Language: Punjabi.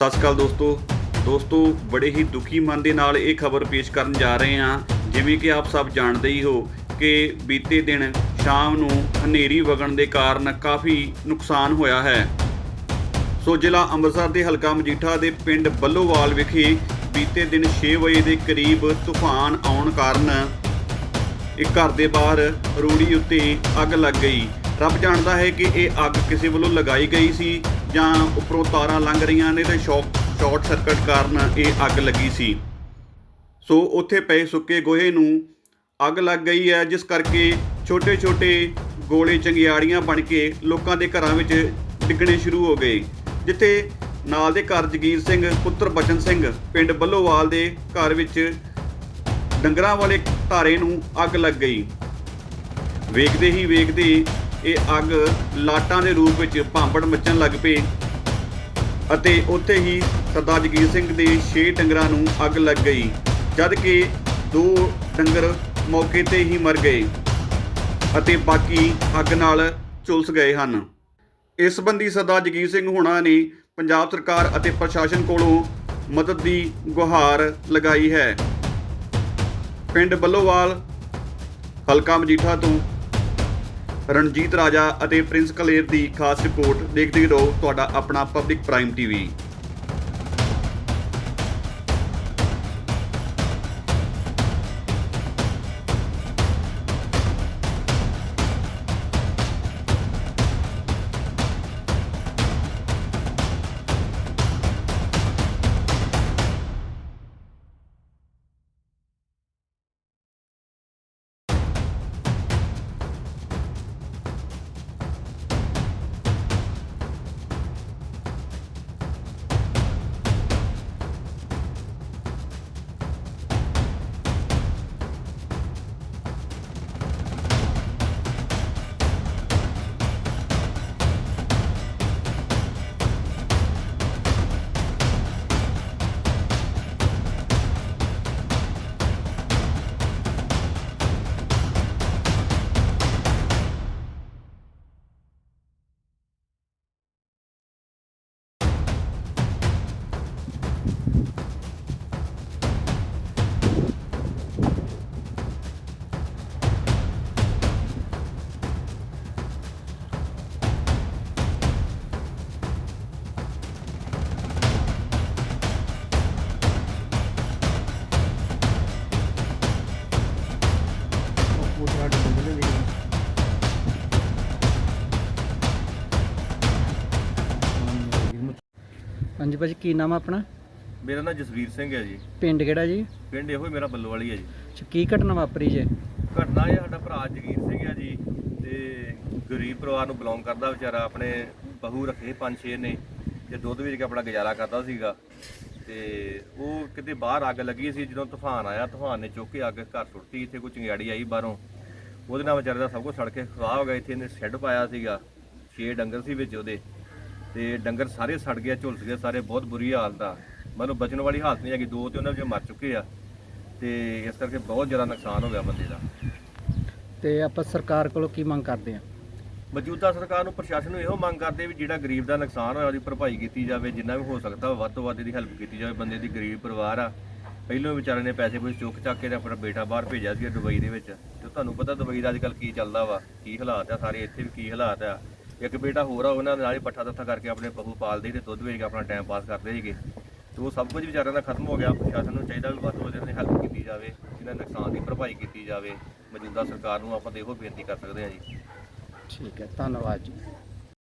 ਸਤਿ ਸ਼੍ਰੀ ਅਕਾਲ ਦੋਸਤੋ। ਦੋਸਤੋ, ਬੜੇ ਹੀ ਦੁਖੀ ਮਨ ਦੇ ਨਾਲ ਇਹ ਖਬਰ ਪੇਸ਼ ਕਰਨ ਜਾ ਰਹੇ ਹਾਂ। ਜਿਵੇਂ ਕਿ ਆਪ ਸਭ ਜਾਣਦੇ ਹੀ ਹੋ ਕਿ ਬੀਤੇ ਦਿਨ ਸ਼ਾਮ ਨੂੰ ਹਨੇਰੀ ਵਗਣ ਦੇ ਕਾਰਨ ਕਾਫੀ ਨੁਕਸਾਨ ਹੋਇਆ ਹੈ। ਸੋ ਜ਼ਿਲ੍ਹਾ ਅੰਮ੍ਰਿਤਸਰ ਦੇ ਹਲਕਾ ਮਜੀਠਾ ਦੇ ਪਿੰਡ ਬੱਲੋਵਾਲ ਵਿਖੇ ਬੀਤੇ ਦਿਨ 6 ਵਜੇ ਦੇ ਕਰੀਬ ਤੂਫਾਨ ਆਉਣ ਕਾਰਨ ਇੱਕ ਘਰ ਦੇ ਬਾਹਰ ਰੂੜੀ ਉੱਤੇ ਅੱਗ ਲੱਗ ਗਈ। ਰੱਬ ਜਾਣਦਾ ਹੈ ਕਿ ਇਹ ਅੱਗ ਕਿਸੇ ਵੱਲੋਂ ਲਗਾਈ ਗਈ ਸੀ ਜਾਂ ਉੱਪਰੋਂ ਤਾਰਾਂ ਲੰਘ ਰਹੀਆਂ ਨੇ ਤੇ ਸ਼ੌਕ ਸ਼ਾਰਟ ਸਰਕਟ ਕਾਰਨ ਇਹ ਅੱਗ ਲੱਗੀ ਸੀ। ਸੋ ਉੱਥੇ ਪਏ ਸੁੱਕੇ ਗੋਹੇ ਨੂੰ ਅੱਗ ਲੱਗ ਗਈ ਹੈ, ਜਿਸ ਕਰਕੇ ਛੋਟੇ-ਛੋਟੇ ਗੋਲੇ ਚੰਗਿਆੜੀਆਂ ਬਣ ਕੇ ਲੋਕਾਂ ਦੇ ਘਰਾਂ ਵਿੱਚ ਡਿੱਗਣੇ ਸ਼ੁਰੂ ਹੋ ਗਏ, ਜਿੱਥੇ ਨਾਲ ਦੇ ਘਰ ਜਗੀਰ ਸਿੰਘ, ਪੁੱਤਰ ਬਚਨ ਸਿੰਘ, ਪਿੰਡ ਬੱਲੋਵਾਲ ਦੇ ਘਰ ਵਿੱਚ ਡੰਗਰਾਂ ਵਾਲੇ ਧਾਰੇ ਨੂੰ ਅੱਗ ਲੱਗ ਗਈ। ਵੇਖਦੇ ਹੀ ਵੇਖਦੇ ਇਹ ਅੱਗ ਲਾਟਾਂ ਦੇ ਰੂਪ ਵਿੱਚ ਭਾਂਬੜ ਮੱਚਣ ਲੱਗ ਪਈ ਅਤੇ ਉੱਥੇ ਹੀ ਸਰਦਾਰ ਜਗੀਰ ਸਿੰਘ ਦੇ 6 ਡੰਗਰਾਂ ਨੂੰ ਅੱਗ ਲੱਗ ਗਈ ਜਦ ਕਿ ਦੋ ਡੰਗਰ ਮੌਕੇ ਤੇ ਹੀ ਮਰ ਗਏ ਅਤੇ ਬਾਕੀ ਅੱਗ ਨਾਲ ਝੁਲਸ ਗਏ ਹਨ। ਇਸ ਸੰਬੰਧੀ ਸਰਦਾਰ ਜਗੀਰ ਸਿੰਘ ਹੋਣਾ ਨੇ ਪੰਜਾਬ ਸਰਕਾਰ ਅਤੇ ਪ੍ਰਸ਼ਾਸਨ ਕੋਲੋਂ ਮਦਦ ਦੀ ਗੁਹਾਰ ਲਗਾਈ ਹੈ। ਪਿੰਡ ਬੱਲੋਵਾਲ, ਹਲਕਾ ਮਜੀਠਾ ਤੋਂ ਰਣਜੀਤ ਰਾਜਾ ਅਤੇ ਪ੍ਰਿੰਸ ਕਲੇਰ ਦੀ ਖਾਸ ਰਿਪੋਰਟ ਦੇਖਦੇ ਰਹੋ ਤੁਹਾਡਾ ਆਪਣਾ ਪਬਲਿਕ ਪ੍ਰਾਈਮ ਟੀਵੀ। ਹਾਂਜੀ ਭਾਜੀ ਕੀ ਨਾਮ ਆ ਆਪਣਾ? ਮੇਰਾ ਨਾਮ ਜਸਵੀਰ ਸਿੰਘ ਹੈ ਜੀ। ਪਿੰਡ ਕਿਹੜਾ ਜੀ? ਪਿੰਡ ਇਹੋ ਹੀ ਮੇਰਾ ਬੱਲੋ ਵਾਲੀ ਹੈ ਜੀ। ਅੱਛਾ, ਕੀ ਘਟਨਾ ਵਾਪਰੀ ਜੇ? ਘਟਨਾ ਇਹ ਸਾਡਾ ਭਰਾ ਜਗੀਰ ਸਿੰਘ ਹੈ ਜੀ ਤੇ ਗਰੀਬ ਪਰਿਵਾਰ ਨੂੰ ਬਿਲੋਂਗ ਕਰਦਾ ਵਿਚਾਰਾ ਆਪਣੇ ਬਹੂ ਰੱਖੇ ਪੰਜ ਛੇ ਨੇ ਤੇ ਦੁੱਧ ਵੇਚ ਕੇ ਆਪਣਾ ਗੁਜ਼ਾਰਾ ਕਰਦਾ ਸੀਗਾ। ਤੇ ਉਹ ਕਿਤੇ ਬਾਹਰ ਅੱਗ ਲੱਗੀ ਸੀ ਜਦੋਂ ਤੂਫਾਨ ਆਇਆ ਤੂਫਾਨ ਨੇ ਚੁੱਕ ਕੇ ਅੱਗ ਘਰ ਸੁੱਟਤੀ ਇੱਥੇ ਕੋਈ ਚੰਗਿਆੜੀ ਆਈ ਬਾਹਰੋਂ। ਉਹਦੇ ਨਾਲ ਵਿਚਾਰੇ ਦਾ ਸਭ ਕੁਝ ਸੜ ਕੇ ਖਵਾ ਹੋ ਗਿਆ ਇੱਥੇ ਇਹਨੇ ਸ਼ੈੱਡ ਪਾਇਆ ਸੀਗਾ ਛੇ ਡੰਗਰ ਸੀ ਵਿੱਚ ਉਹਦੇ। ਤੇ ਡੰਗਰ ਸਾਰੇ ਸੜ ਗਏ ਝੁਲਸ ਗਏ ਸਾਰੇ ਬਹੁਤ ਬੁਰੀ ਹਾਲਤ ਆ। ਮਤਲਬ ਬਚਣ ਵਾਲੀ ਹਾਲਤ ਨਹੀਂ ਹੈਗੀ ਦੋ ਤੇ ਉਹਨਾਂ ਵਿੱਚ ਮਰ ਚੁੱਕੇ ਆ। ਤੇ ਇਸ ਕਰਕੇ ਬਹੁਤ ਜ਼ਿਆਦਾ ਨੁਕਸਾਨ ਹੋ ਗਿਆ ਬੰਦੇ ਦਾ। ਤੇ ਆਪਾਂ ਸਰਕਾਰ ਕੋਲੋਂ ਕੀ ਮੰਗ ਕਰਦੇ ਆ? ਮੌਜੂਦਾ ਸਰਕਾਰ ਨੂੰ ਪ੍ਰਸ਼ਾਸਨ ਨੂੰ ਇਹੋ ਮੰਗ ਕਰਦੇ ਵੀ ਜਿਹੜਾ ਗਰੀਬ ਦਾ ਨੁਕਸਾਨ ਹੋਇਆ ਉਹਦੀ ਭਰਪਾਈ ਕੀਤੀ ਜਾਵੇ ਜਿੰਨਾ ਵੀ ਹੋ ਸਕਦਾ ਵੱਧ ਤੋਂ ਵੱਧ ਇਹਦੀ ਹੈਲਪ ਕੀਤੀ ਜਾਵੇ ਬੰਦੇ ਦੀ ਗਰੀਬ ਪਰਿਵਾਰ ਆ। ਪਹਿਲੋਂ ਵਿਚਾਰੇ ਨੇ ਪੈਸੇ ਕੋਈ ਚੁੱਕ ਚੱਕ ਕੇ ਤੇ ਆਪਣਾ ਬੇਟਾ ਬਾਹਰ ਭੇਜਿਆ ਸੀ ਦੁਬਈ ਦੇ ਵਿੱਚ। ਤੇ ਤੁਹਾਨੂੰ ਪਤਾ ਦੁਬਈ ਦਾ ਅੱਜਕੱਲ ਕੀ ਚੱਲਦਾ ਵਾ ਕੀ ਹਾਲਾਤ ਆ ਸਾਰੇ ਇੱਥੇ ਵੀ ਕੀ ਹਾਲਾਤ ਆ। ਇੱਕ ਬੇਟਾ ਹੋਰ ਆ, ਉਹਨਾਂ ਦੇ ਨਾਲ ਹੀ ਪੱਠਾ ਤੱਥਾ ਕਰਕੇ ਆਪਣੇ ਪਸ਼ੂ ਪਾਲਦੇ ਤੇ ਦੁੱਧ ਵੇਚ ਕੇ ਆਪਣਾ ਟਾਈਮ ਪਾਸ ਕਰਦੇ ਸੀਗੇ। ਤੇ ਉਹ ਸਭ ਕੁਝ ਵਿਚਾਰਿਆਂ ਦਾ ਖਤਮ ਹੋ ਗਿਆ। ਪ੍ਰਸ਼ਾਸਨ ਨੂੰ ਚਾਹੀਦਾ ਵੀ ਵੱਧ ਤੋਂ ਵੱਧ ਇਹਨਾਂ ਦੀ ਹੈਲਪ ਕੀਤੀ ਜਾਵੇ, ਇਹਨਾਂ ਦੇ ਨੁਕਸਾਨ ਦੀ ਭਰਪਾਈ ਕੀਤੀ ਜਾਵੇ। ਮੌਜੂਦਾ ਸਰਕਾਰ ਨੂੰ ਆਪਾਂ ਤੇ ਇਹੋ ਬੇਨਤੀ ਕਰ ਸਕਦੇ ਹਾਂ ਜੀ। ਠੀਕ ਹੈ, ਧੰਨਵਾਦ ਜੀ।